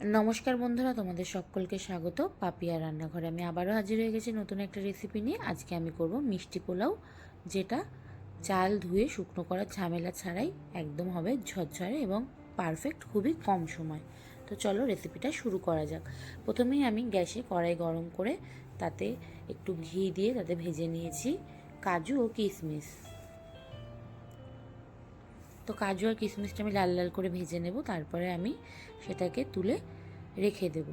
নমস্কার বন্ধুরা, তোমাদের সকলকে স্বাগত পাপিয়া রান্নাঘরে। আমি আবারও হাজির হয়ে গেছি নতুন একটা রেসিপি নিয়ে। আজকে আমি করব মিষ্টি পোলাও, যেটা চাল ধুয়ে শুকনো করার ঝামেলা ছাড়াই একদম হবে ঝরঝরে এবং পারফেক্ট খুবই কম সময়। তো চলো রেসিপিটা শুরু করা যাক। প্রথমেই আমি গ্যাসে কড়াই গরম করে তাতে একটু ঘি দিয়ে তাতে ভেজে নিয়েছি কাজু ও কিশমিশ। তো কাজু আর কিশমিশটা আমি লাল লাল করে ভেজে নেব, তারপরে আমি সেটাকে তুলে রেখে দেব।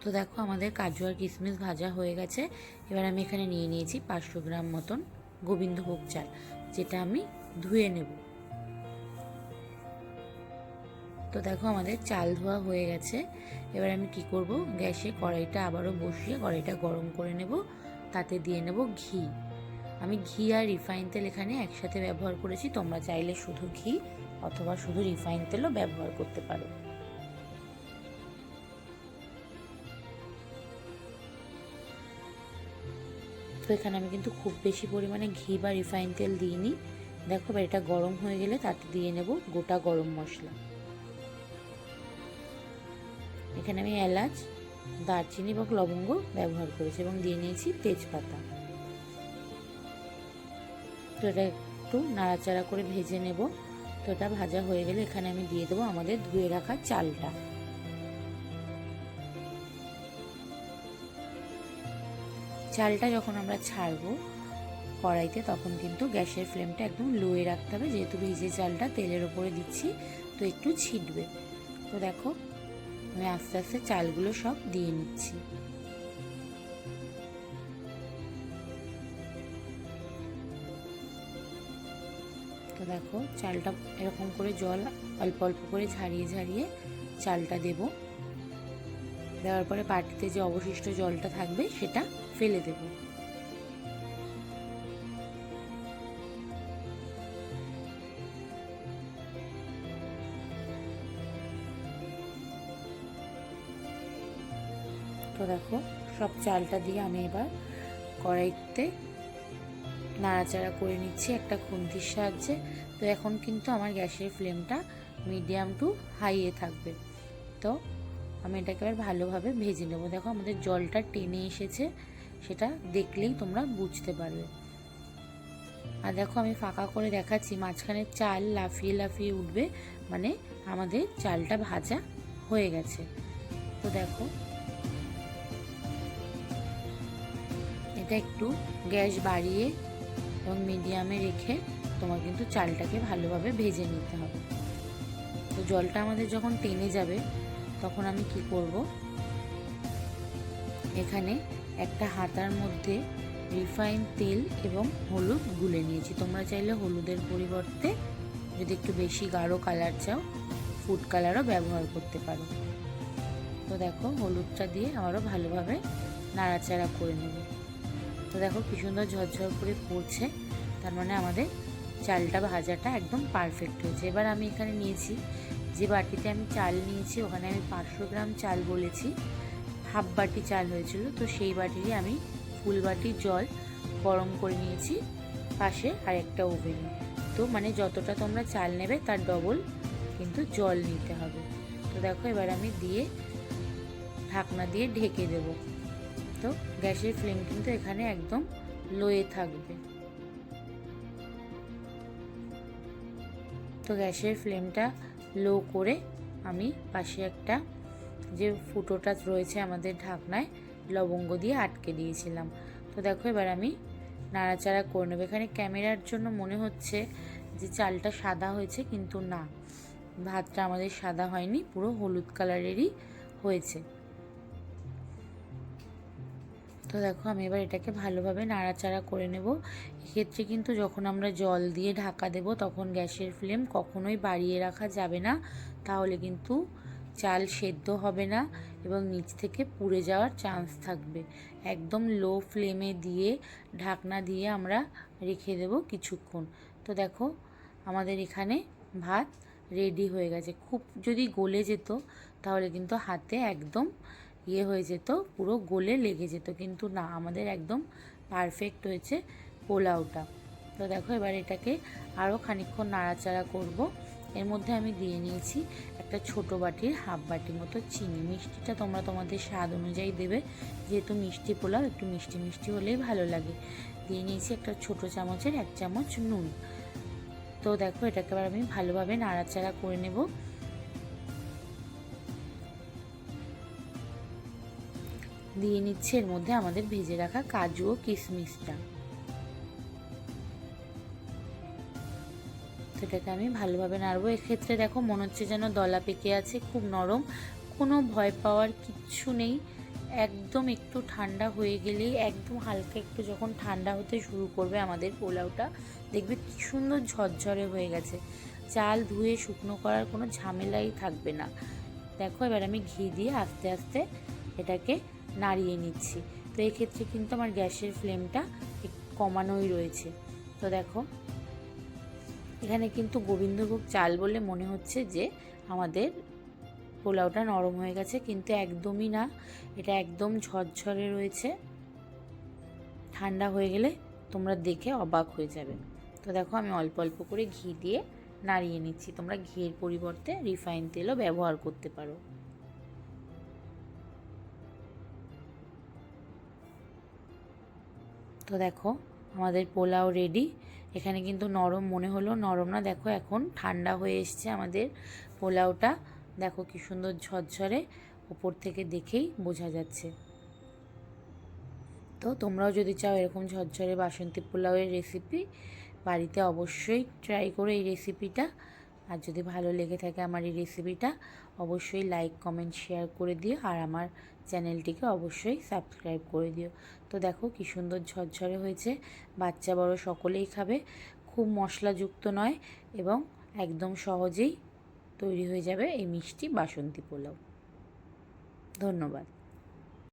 তো দেখো আমাদের কাজু আর কিশমিশ ভাজা হয়ে গেছে। এবার আমি এখানে নিয়ে নিয়েছি পাঁচশো গ্রাম মতন গোবিন্দভোগ চাল, যেটা আমি ধুয়ে নেব। তো দেখো আমাদের চাল ধোয়া হয়ে গেছে। এবার আমি কি করব, গ্যাসে কড়াইটা আবারও বসিয়ে কড়াইটা গরম করে নেব। তাতে দিয়ে নেব ঘি। আমি ঘি আর রিফাইন তেল এখানে একসাথে ব্যবহার করেছি, তোমরা চাইলে শুধু ঘি অথবা শুধু রিফাইন তেলও ব্যবহার করতে পারো। তো এখানে আমি কিন্তু খুব বেশি পরিমাণে ঘি বা রিফাইন তেল দিইনি। দেখো এটা গরম হয়ে গেলে তাতে দিয়ে নেব গোটা গরম মশলা। এখানে আমি এলাচ দারচিনি বা লবঙ্গ ব্যবহার করেছি এবং দিয়ে নিয়েছি তেজপাতা। তো এটা একটু নাড়াচাড়া করে ভেজে নেব। তো এটা ভাজা হয়ে গেলে এখানে আমি দিয়ে দেবো আমাদের ধুয়ে রাখা চালটা। চালটা যখন আমরা ছাড়বো কড়াইতে, তখন কিন্তু গ্যাসের ফ্লেমটা একদম লোয়ে রাখতে হবে। যেহেতু ভিজে চালটা তেলের ওপরে দিচ্ছি, তো একটু ছিটবে। তো দেখো আমি আস্তে আস্তে চালগুলো সব দিয়ে নিচ্ছি। তো দেখো, চালটা এরকম করে জল অল্প অল্প করে ঝারিয়ে ঝারিয়ে চালটা দেব। দেওয়ার পরে পাটিতে যে অবশিষ্ট জলটা থাকবে সেটা ফেলে দেব। তো দেখো, সব চালটা দিয়ে আমি এবার কড়াইতে নাড়াচাড়া করে নিচ্ছি একটা খুন্তির সাহায্যে। তো এখন কিন্তু আমার গ্যাসের ফ্লেমটা মিডিয়াম টু হাইয়ে থাকবে। তো আমি এটাকে এবার ভালোভাবে ভেজে নেব। দেখো আমাদের জলটা টেনে এসেছে, সেটা দেখলেই তোমরা বুঝতে পারবে। আর দেখো আমি ফাঁকা করে দেখাচ্ছি, মাঝখানে চাল লাফিয়ে লাফিয়ে উঠবে মানে আমাদের চালটা ভাজা হয়ে গেছে। তো দেখো এটা একটু গ্যাস বাড়িয়ে এবং মিডিয়ামে রেখে তোমার কিন্তু চালটাকে ভালোভাবে ভেজে নিতে হবে। তো জলটা আমাদের যখন টেনে যাবে, তখন আমি কি করব? এখানে একটা হাতার মধ্যে রিফাইন তেল এবং হলুদ গুলে নিয়েছি। তোমরা চাইলে হলুদের পরিবর্তে যদি একটু বেশি গাঢ় কালার চাও, ফুড কালারও ব্যবহার করতে পারো। তো দেখো, হলুদটা দিয়ে আবারও ভালোভাবে নাড়াচাড়া করে নেব। তো দেখো কি সুন্দর ঝরঝর করে পড়ছে। তার মানে আমাদের চালটা ভাজাটা একদম পারফেক্ট হয়েছে। এবার আমি এখানে নিয়েছি যে বাটিতে আমি চাল নিয়েছি, ওখানে আমি পাঁচশো গ্রাম চাল বলেছি, হাফ বাটি চাল হয়েছিল। তো সেই বাটিরই আমি ফুল বাটির জল গরম করে নিয়েছি পাশে আরেকটা ওভেনে। তো মানে যতটা তোমরা চাল নেবে তার ডবল কিন্তু জল নিতে হবে। তো দেখো এবার আমি দিয়ে ঢাকনা দিয়ে ঢেকে দেবো। তো গ্যাসের ফ্লেম কিন্তু এখানে একদম লোয়ে থাকবে। তো গ্যাসের ফ্লেমটা লো করে আমি পাশে একটা যে ফুটোটা রয়েছে আমাদের ঢাকনায় লবঙ্গ দিয়ে আটকে দিয়েছিলাম। তো দেখো এবার আমি নাড়াচাড়া করে নেব। এখানে ক্যামেরার জন্য মনে হচ্ছে যে চালটা সাদা হয়েছে, কিন্তু না। ভাতটা আমাদের সাদা হয়নি, পুরো হলুদ কালারেরই হয়েছে। তো দেখো আমি এবার এটাকে ভালোভাবে নাড়াচাড়া করে নেব। এক্ষেত্রে কিন্তু যখন আমরা জল দিয়ে ঢাকা দেব, তখন গ্যাসের ফ্লেম কখনোই বাড়িয়ে রাখা যাবে না। তাহলে কিন্তু চাল সেদ্ধ হবে না এবং নিচ থেকে পুড়ে যাওয়ার চান্স থাকবে। একদম লো ফ্লেমে দিয়ে, ঢাকনা দিয়ে আমরা রেখে দেব কিছুক্ষণ। তো দেখো, আমাদের এখানে ভাত রেডি হয়ে গেছে। খুব যদি গলে যেত, তাহলে কিন্তু হাতে একদম ইয়ে হয়ে যেত, পুরো গোলে লেগে যেত। কিন্তু না, আমাদের একদম পারফেক্ট হয়েছে পোলাওটা। তো দেখো, এবার এটাকে আরও খানিকক্ষণ নাড়াচাড়া করব। এর মধ্যে আমি দিয়ে নিয়েছি একটা ছোট বাটির হাফ বাটি মতো চিনি। মিষ্টিটা তোমরা তোমাদের স্বাদ অনুযায়ী দেবে। যেহেতু মিষ্টি পোলাও, একটু মিষ্টি মিষ্টি হলেই ভালো লাগে। দিয়ে নিয়েছি একটা ছোট চামচের এক চামচ নুন। তো দেখো, এটাকে এবার আমি ভালোভাবে নাড়াচাড়া করে নেব। দিয়ে নিচ্ছে, এর মধ্যে আমাদের ভেজে রাখা কাজু ও কিশমিশটা। তো এটাকে আমি ভালোভাবে নাড়বো। এক্ষেত্রে দেখো, মনে হচ্ছে যেন দলা পেকে আছে, খুব নরম। কোনো ভয় পাওয়ার কিচ্ছু নেই। একদম একটু ঠান্ডা হয়ে গেলেই, একদম হালকা একটু যখন ঠান্ডা হতে শুরু করবে আমাদের পোলাওটা, দেখবে কি সুন্দর ঝরঝরে হয়ে গেছে। চাল ধুয়ে শুকনো করার কোনো ঝামেলাই থাকবে না। দেখো, এবার আমি ঘি দিয়ে আস্তে আস্তে এটাকে নাড়িয়ে নিচ্ছি। তো এক্ষেত্রে কিন্তু আমার গ্যাসের ফ্লেমটা কমানোই রয়েছে। তো দেখো, এখানে কিন্তু গোবিন্দভোগ চাল বলে মনে হচ্ছে যে আমাদের পোলাওটা নরম হয়ে গেছে, কিন্তু একদমই না। এটা একদম ঝরঝরে রয়েছে। ঠান্ডা হয়ে গেলে তোমরা দেখে অবাক হয়ে যাবে। তো দেখো, আমি অল্প অল্প করে ঘি দিয়ে নাড়িয়ে নিচ্ছি। তোমরা ঘিয়ের পরিবর্তে রিফাইন তেলও ব্যবহার করতে পারো। তো দেখো, আমাদের পোলাও রেডি এখানে কিন্তু নরম মনে হলো, নরম না। দেখো, এখন ঠান্ডা হয়ে এসছে আমাদের পোলাওটা। দেখো কি সুন্দর ঝরঝরে ওপর থেকে দেখেই বোঝা যাচ্ছে। তো তোমরাও যদি চাও এরকম ঝরঝরে বাসন্তী পোলাওয়ের রেসিপি বাড়িতে অবশ্যই ট্রাই করো এই রেসিপিটা আর যদি ভালো লেগে থাকে আমার এই রেসিপিটা অবশ্যই লাইক কমেন্ট শেয়ার করে দিও। আর আমার চ্যানেলটিকে অবশ্যই সাবস্ক্রাইব করে দিও। তো দেখো কি সুন্দর ঝরঝরে হয়েছে। বাচ্চা বড় সকলেই খাবে। খুব মশলাযুক্ত নয় এবং একদম সহজেই তৈরি হয়ে যাবে এই মিষ্টি বাসন্তী পোলাও। ধন্যবাদ।